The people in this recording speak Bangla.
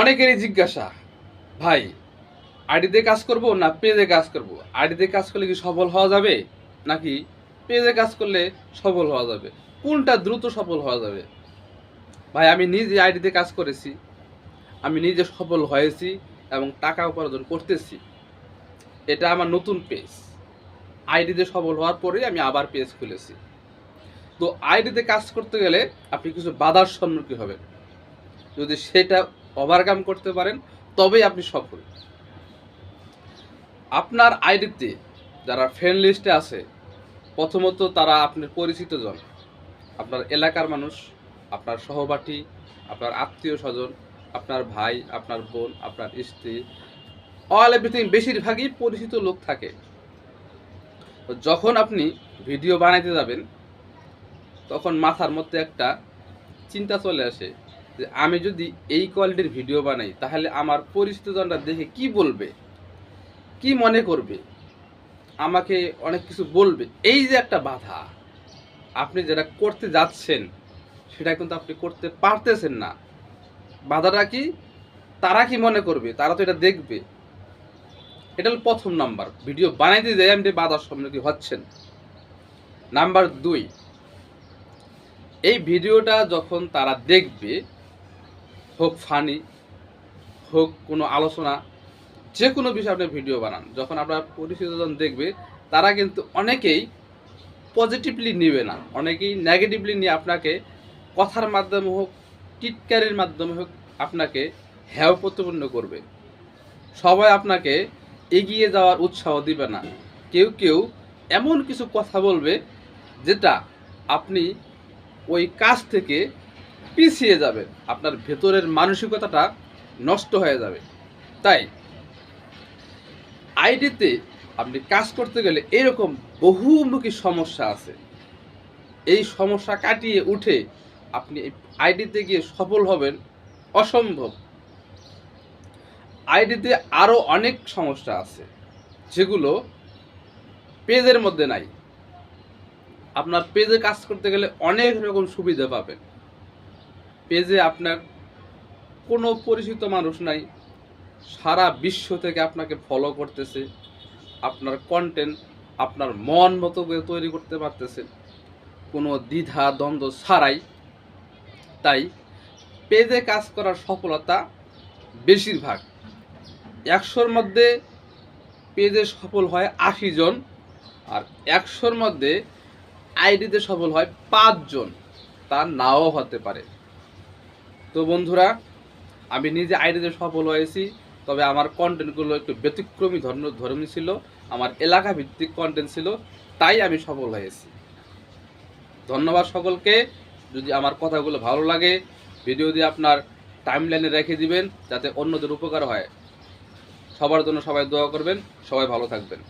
অনেকেরই জিজ্ঞাসা, ভাই আইডিতে কাজ করব না পেজে কাজ করব? আইডিতে কাজ করলে কি সফল হওয়া যাবে? নাকি পেজে কাজ করলে সফল হওয়া যাবে? কোনটা দ্রুত সফল হওয়া যাবে? ভাই, আমি নিজে আইডিতে কাজ করেছি। আমি নিজে সফল হয়েছি এবং টাকা উপার্জন করতেছি। এটা আমার নতুন পেজ। আইডিতে সফল হওয়ার পরেই আমি আবার পেজ খুলেছি। তো আইডিতে কাজ করতে গেলে আপনি কিছু বাধার সম্মুখীন হবেন। যদি সেটা ওভারকাম করতে পারেন, তবেই আপনি সফল। আপনার আইডিতে যারা ফ্রেন্ড লিস্টে আছে, প্রথমত তারা আপনার পরিচিত জন। আপনার এলাকার মানুষ, আপনার সহপাঠী, আপনার আত্মীয় স্বজন, আপনার ভাই, আপনার বোন, আপনার স্ত্রী অল এভরিথিং বেশিরভাগই পরিচিত লোক থাকে। তো যখন আপনি ভিডিও বানাইতে যাবেন, তখন মাথার মধ্যে একটা চিন্তা চলে আসে যে আমি যদি এই কোয়ালিটির ভিডিও বানাই, তাহলে আমার পরিচিত জনরা দেখে কি বলবে? কি মনে করবে? আমাকে অনেক কিছু বলবে। এই যে একটা বাধা, আপনি যেটা করতে যাচ্ছেন, সেটা কিন্তু আপনি করতে পারতেছেন না। বাধাটা কি? তারা কি মনে করবে? তারা তো এটা দেখবে। এটা হলো প্রথম নাম্বার। ভিডিও বানাইতে যাই, আপনি বাধার সম্মুখীন হচ্ছেন। নাম্বার দুই, এই ভিডিওটা যখন তারা দেখবে হোক ফানি হোক কোনো আলোচনা যে কোনো বিষয়ে আপনি ভিডিও বানান। যখন আপনার পরিচিতজন দেখবে, তারা কিন্তু অনেকেই পজিটিভলি নেবে না। অনেকেই নেগেটিভলি নিয়ে আপনাকে কথার মাধ্যমে হোক, টিটকারির মাধ্যমে হোক, আপনাকে হেয় প্রতিপন্ন করবে। সবাই আপনাকে এগিয়ে যাওয়ার উৎসাহ দিবে না। কেউ কেউ এমন কিছু কথা বলবে, যেটা আপনি ওই কাজ থেকে পিছিয়ে যাবেন আপনার ভেতরের মানসিকতাটা নষ্ট হয়ে যাবে। তাই আইডিতে আপনি কাজ করতে গেলে এরকম বহুমুখী সমস্যা আছে। এই সমস্যা কাটিয়ে উঠে আপনি আইডিতে গিয়ে সফল হবেন অসম্ভব। আইডিতে আরও অনেক সমস্যা আছে, যেগুলো পেজের মধ্যে নাই। আপনার পেজে কাজ করতে গেলে অনেক রকম সুবিধা পাবেন। পেজে আপনার কোনো পরিচিত মানুষ নাই। সারা বিশ্ব থেকে আপনাকে ফলো করতেছে। আপনার কন্টেন্ট আপনার মন মতো করে তৈরি করতে পারতেছেন কোনো দ্বিধা, দ্বন্দ্ব ছাড়াই। তাই পেজে কাজ করার সফলতা বেশিরভাগ। একশোর মধ্যে পেজে সফল হয় আশি জন আর একশোর মধ্যে আইডিতে সফল হয় পাঁচজন তা নাও হতে পারে। তো বন্ধুরা, আমি নিজে আইডিতে সফল হয়েছি, তবে আমার কন্টেন্টগুলো একটু ব্যতিক্রমী ধর্ম, ধর্মী ছিল, আমার এলাকা ভিত্তিক কন্টেন্ট ছিল, তাই আমি সফল হয়েছি। ধন্যবাদ সকলকে, যদি আমার কথাগুলো ভালো লাগে ভিডিও দিয়ে আপনার টাইম লাইনে রেখে দিবেন, যাতে অন্যদের উপকার হয়। সবার জন্য সবাই দোয়া করবেন, সবাই ভালো থাকবেন।